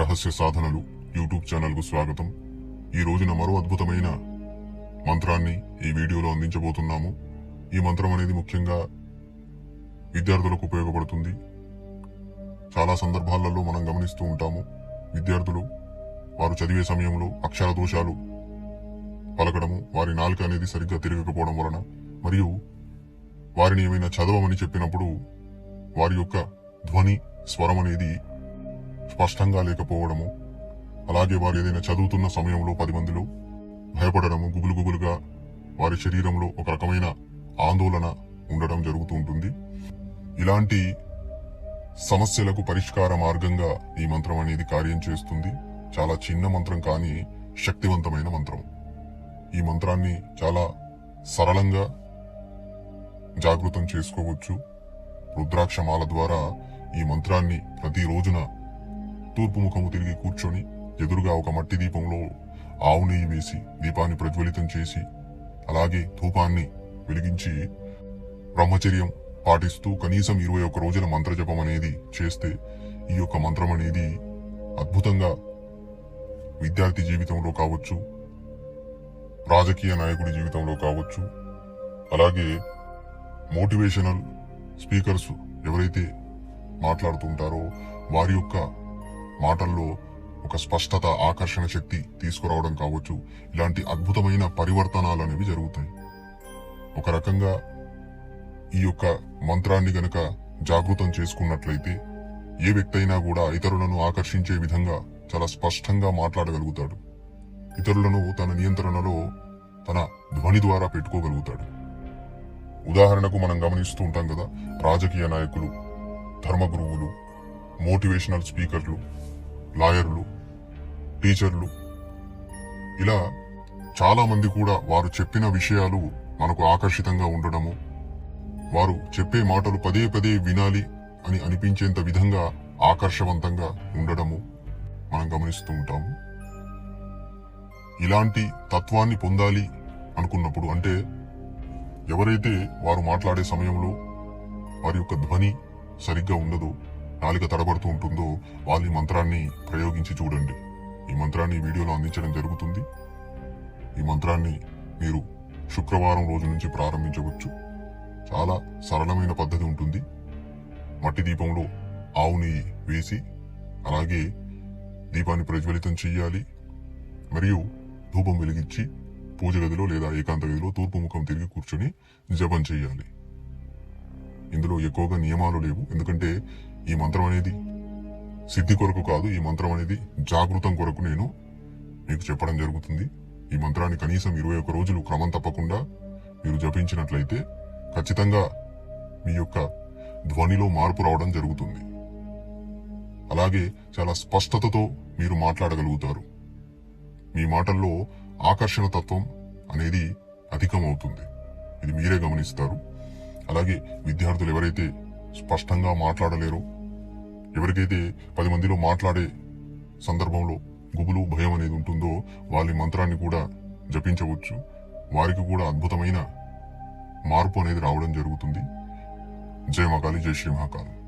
రహస్య సాధనలు యూట్యూబ్ ఛానల్కు స్వాగతం. ఈ రోజున మరో అద్భుతమైన మంత్రాన్ని ఈ వీడియోలో అందించబోతున్నాము. ఈ మంత్రం అనేది ముఖ్యంగా విద్యార్థులకు ఉపయోగపడుతుంది. చాలా సందర్భాలలో మనం గమనిస్తూ ఉంటాము. విద్యార్థులు వారు చదివే సమయంలో అక్షర దోషాలు పలకడము వారి నాలుక అనేది సరిగ్గా తిరగకపోవడం వలన మరియు వారిని ఏమైనా చదవమని చెప్పినప్పుడు వారి యొక్క ధ్వని స్వరం అనేది స్పష్టంగా లేకపోవడము అలాగే వారు ఏదైనా చదువుతున్న సమయంలో పది మందిలో భయపడడము గుబులు గుబులుగా వారి శరీరంలో ఒక రకమైన ఆందోళన ఉండడం జరుగుతూ ఉంటుంది. ఇలాంటి సమస్యలకు పరిష్కార మార్గంగా ఈ మంత్రం అనేది కార్యం చేస్తుంది. చాలా చిన్న మంత్రం కానీ శక్తివంతమైన మంత్రం. ఈ మంత్రాన్ని చాలా సరళంగా జాగృతం చేసుకోవచ్చు. రుద్రాక్షమాల ద్వారా ఈ మంత్రాన్ని ప్రతి రోజున తూర్పు ముఖము తిరిగి కూర్చొని ఎదురుగా ఒక మట్టి దీపంలో ఆవు నెయ్యి వేసి దీపాన్ని ప్రజ్వలితం చేసి అలాగే ధూపాన్ని వెలిగించి బ్రహ్మచర్యం పాటిస్తూ కనీసం ఇరవై ఒక్క రోజుల మంత్రజపం అనేది చేస్తే ఈ యొక్క మంత్రం అనేది అద్భుతంగా విద్యార్థి జీవితంలో కావచ్చు రాజకీయ నాయకుడి జీవితంలో కావచ్చు అలాగే మోటివేషనల్ స్పీకర్స్ ఎవరైతే మాట్లాడుతుంటారో వారి యొక్క మాటల్లో ఒక స్పష్టత ఆకర్షణ శక్తి తీసుకురావడం కావచ్చు. ఇలాంటి అద్భుతమైన పరివర్తనాలు అనేవి జరుగుతాయి. ఒక రకంగా ఈ యొక్క మంత్రాన్ని గనక జాగృతం చేసుకున్నట్లయితే ఏ వ్యక్తి అయినా కూడా ఇతరులను ఆకర్షించే విధంగా చాలా స్పష్టంగా మాట్లాడగలుగుతాడు. ఇతరులను తన నియంత్రణలో తన ధ్వని ద్వారా పెట్టుకోగలుగుతాడు. ఉదాహరణకు మనం గమనిస్తూ ఉంటాం కదా రాజకీయ నాయకులు ధర్మగురువులు మోటివేషనల్ స్పీకర్లు లాయర్లు టీచర్లు. ఇలా చాలామంది కూడా వారు చెప్పిన విషయాలు మనకు ఆకర్షితంగా ఉండడము వారు చెప్పే మాటలు పదే పదే వినాలి అని అనిపించేంత విధంగా ఆకర్షవంతంగా ఉండడము మనం గమనిస్తూ ఉంటాము ఇలాంటి తత్వాన్ని పొందాలి అనుకున్నప్పుడు అంటే ఎవరైతే వారు మాట్లాడే సమయంలో వారి యొక్క ధ్వని సరిగ్గా ఉండదో నాలిక తడబడుతూ ఉంటుందో వాళ్ళు ఈ మంత్రాన్ని ప్రయోగించి చూడండి. ఈ మంత్రాన్ని వీడియోలో అందించడం జరుగుతుంది. ఈ మంత్రాన్ని మీరు శుక్రవారం రోజు నుంచి ప్రారంభించవచ్చు. చాలా సరళమైన పద్ధతి ఉంటుంది. మట్టి దీపంలో ఆవు నెయ్యి వేసి అలాగే దీపాన్ని ప్రజ్వలితం చెయ్యాలి. మరియు ధూపం వెలిగించి పూజ గదిలో లేదా ఏకాంత గదిలో తూర్పు ముఖం తిరిగి కూర్చొని జపం చేయాలి ఇందులో ఎక్కువగా నియమాలు లేవు. ఎందుకంటే ఈ మంత్రం అనేది సిద్ధి కొరకు కాదు ఈ మంత్రం అనేది జాగృతం కొరకు నేను మీకు చెప్పడం జరుగుతుంది. ఈ మంత్రాన్ని కనీసం ఇరవై ఒక్క రోజులు క్రమం తప్పకుండా మీరు జపించినట్లయితే ఖచ్చితంగా మీ యొక్క ధ్వనిలో మార్పు రావడం జరుగుతుంది. అలాగే చాలా స్పష్టతతో మీరు మాట్లాడగలుగుతారు. మీ మాటల్లో ఆకర్షణ తత్వం అనేది అధికమవుతుంది. ఇది మీరే గమనిస్తారు. అలాగే విద్యార్థులు ఎవరైతే స్పష్టంగా మాట్లాడలేరో ఎవరికైతే పది మందిలో మాట్లాడే సందర్భంలో గుబులు భయం అనేది ఉంటుందో వాళ్ళ మంత్రాన్ని కూడా జపించవచ్చు. వారికి కూడా అద్భుతమైన మార్పు అనేది రావడం జరుగుతుంది. జయ మహాకాళి జై శ్రీ మహాకాళి.